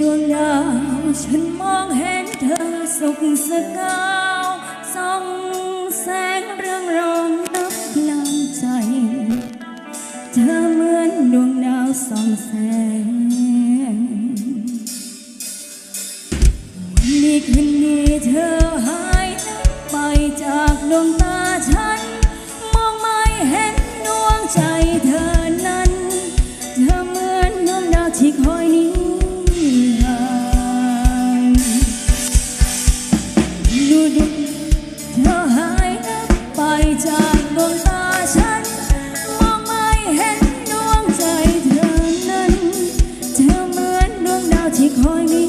ดวงดาว ฉันมองเห็นเธอสุขสกาวส่องแสงเรื่องรองนับกลางใจ เธอเหมือนดวงดาวส่องแสงวันนี้คืนนี้เธอ จากดวงตาฉัน มองไม่เห็นดวงใจเธอนั้น เธอเหมือนดวงดาวที่คอยนิ่ง